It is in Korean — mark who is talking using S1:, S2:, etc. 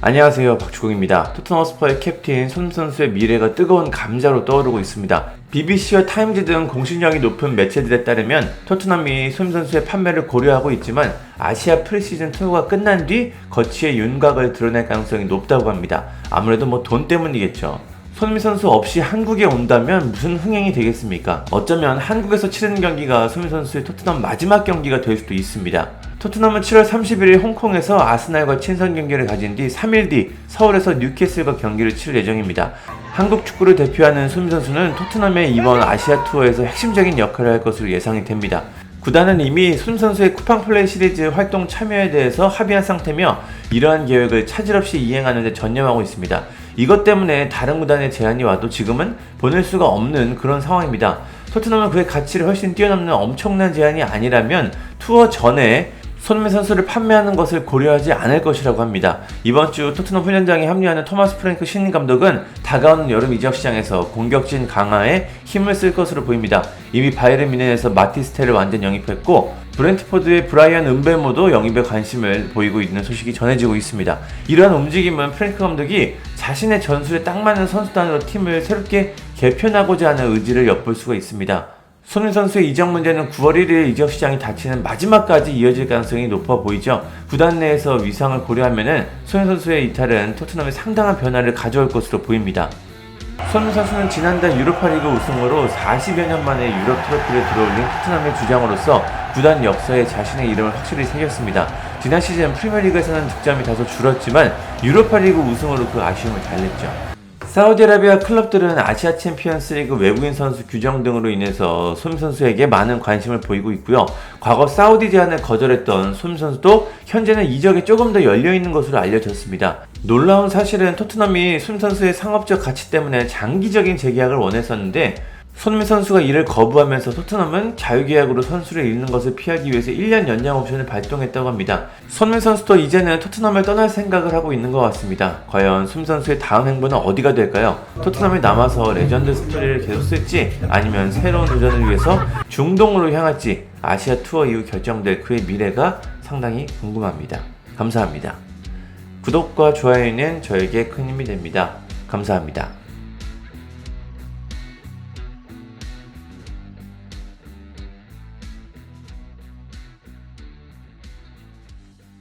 S1: 안녕하세요 박주공입니다. 토트넘 스퍼의 캡틴 손 선수의 미래가 뜨거운 감자로 떠오르고 있습니다. BBC와 타임즈 등 공신력이 높은 매체들에 따르면 토트넘이 손 선수의 판매를 고려하고 있지만 아시아 프리시즌 투어가 끝난 뒤 거치의 윤곽을 드러낼 가능성이 높다고 합니다. 아무래도 뭐 돈 때문이겠죠. 손흥민 선수 없이 한국에 온다면 무슨 흥행이 되겠습니까? 어쩌면 한국에서 치르는 경기가 손흥민 선수의 토트넘 마지막 경기가 될 수도 있습니다. 토트넘은 7월 31일 홍콩에서 아스날과 친선 경기를 가진 뒤 3일 뒤 서울에서 뉴캐슬과 경기를 치를 예정입니다. 한국 축구를 대표하는 손흥민 선수는 토트넘의 이번 아시아 투어에서 핵심적인 역할을 할 것으로 예상이 됩니다. 구단은 이미 손 선수의 쿠팡 플레이 시리즈 활동 참여에 대해서 합의한 상태며 이러한 계획을 차질 없이 이행하는 데 전념하고 있습니다. 이것 때문에 다른 구단의 제안이 와도 지금은 보낼 수가 없는 그런 상황입니다. 토트넘은 그의 가치를 훨씬 뛰어넘는 엄청난 제안이 아니라면 투어 전에 손흥민 선수를 판매하는 것을 고려하지 않을 것이라고 합니다. 이번 주 토트넘 훈련장에 합류하는 토마스 프랭크 신임 감독은 다가오는 여름 이적 시장에서 공격진 강화에 힘을 쓸 것으로 보입니다. 이미 바이에른 뮌헨에서 마티스테를 완전 영입했고 브렌트포드의 브라이언 은베모도 영입에 관심을 보이고 있는 소식이 전해지고 있습니다. 이러한 움직임은 프랭크 감독이 자신의 전술에 딱 맞는 선수단으로 팀을 새롭게 개편하고자 하는 의지를 엿볼 수가 있습니다. 손흥민 선수의 이적 문제는 9월 1일 이적 시장이 닫히는 마지막까지 이어질 가능성이 높아 보이죠. 구단 내에서 위상을 고려하면은 손흥민 선수의 이탈은 토트넘에 상당한 변화를 가져올 것으로 보입니다. 손흥민 선수는 지난달 유로파리그 우승으로 40여 년 만에 유럽 트로피를 들어올린 토트넘의 주장으로서 구단 역사에 자신의 이름을 확실히 새겼습니다. 지난 시즌 프리미어리그에서는 득점이 다소 줄었지만 유로파리그 우승으로 그 아쉬움을 달랬죠. 사우디아라비아 클럽들은 아시아 챔피언스 리그 외국인 선수 규정 등으로 인해서 손 선수에게 많은 관심을 보이고 있고요. 과거 사우디 제안을 거절했던 손 선수도 현재는 이적에 조금 더 열려 있는 것으로 알려졌습니다. 놀라운 사실은 토트넘이 손 선수의 상업적 가치 때문에 장기적인 재계약을 원했었는데 손흥민 선수가 이를 거부하면서 토트넘은 자유계약으로 선수를 잃는 것을 피하기 위해서 1년 연장 옵션을 발동했다고 합니다. 손흥민 선수도 이제는 토트넘을 떠날 생각을 하고 있는 것 같습니다. 과연 손흥민 선수의 다음 행보는 어디가 될까요? 토트넘에 남아서 레전드 스토리를 계속 쓸지 아니면 새로운 도전을 위해서 중동으로 향할지 아시아 투어 이후 결정될 그의 미래가 상당히 궁금합니다. 감사합니다. 구독과 좋아요는 저에게 큰 힘이 됩니다. 감사합니다.